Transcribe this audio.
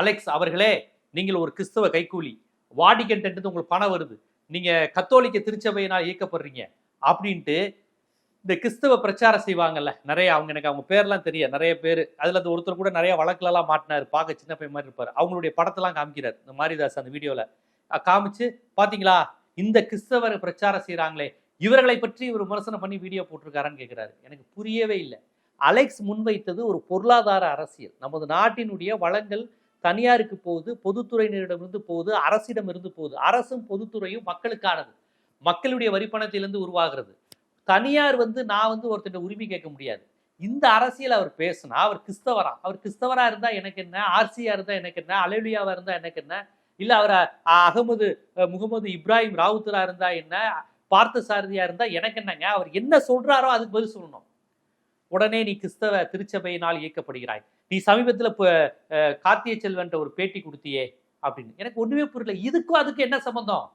Alex அவர்களே நீங்கள் ஒரு கிறிஸ்தவ கைக்கூலி. வாடிக்கன் இருந்து உங்களுக்கு பணம் வருது. நீங்கள் கத்தோலிக்க திருச்சபையினால் இயக்கப்படுறீங்க. அப்படின்ட்டு இந்த கிறிஸ்தவ பிரச்சாரம் செய்வாங்கல்ல நிறைய அவங்க எனக்கு அவங்க பேர்லாம் தெரியும் நிறைய பேர். அதில் அந்த ஒருத்தர் கூட நிறைய வழக்குலலாம் மாட்டினார் பார்க்க சின்ன பையன் மாதிரி இருப்பார். அவங்களுடைய படத்தெல்லாம் காமிக்கிறார் இந்த மாரிதாஸ் அந்த வீடியோவில் காமிச்சு பார்த்தீங்களா இந்த கிறிஸ்தவர் பிரச்சாரம் செய்கிறாங்களே இவர்களை பற்றி ஒரு விமர்சனம் பண்ணி வீடியோ போட்டிருக்காரான்னு கேட்குறாரு எனக்கு புரியவே இல்லை. அலெக்ஸ் முன்வைத்தது ஒரு பொருளாதார அரசியல். நமது நாட்டினுடைய வளங்கள் தனியாருக்கு போகுது பொதுத்துறையினரிடமிருந்து போகுது அரசிடம் இருந்து போகுது. அரசும் பொதுத்துறையும் மக்களுக்கானது. மக்களுடைய வரிப்பணத்திலிருந்து உருவாகிறது. தனியார் வந்து நான் வந்து ஒருத்தர் உரிமை கேட்க முடியாது. இந்த அரசியல் அவர் பேசினா அவர் கிறிஸ்தவரா? அவர் கிறிஸ்தவரா இருந்தா எனக்கு என்ன? ஆர்சியா இருந்தா எனக்கு என்ன? அலைலியாவா இருந்தா எனக்கு என்ன? இல்ல அவர் அ- அகமது முகமது இப்ராஹிம் ராவுத்தரா இருந்தா என்ன? பார்த்த சாரதியா இருந்தா எனக்கு என்னங்க? அவர் என்ன சொல்றாரோ அதுக்கு பதில் சொல்லணும். உடனே நீ கிறிஸ்தவ திருச்சபையினால் இயக்கப்படுகிறாய். நீ சமீபத்தில் இப்போ கார்த்திய செல்வன்ற ஒரு பேட்டி கொடுத்தியே அப்படின்னு. எனக்கு ஒன்றுமே புரியல. இதுக்கும் அதுக்கு என்ன சம்பந்தம்?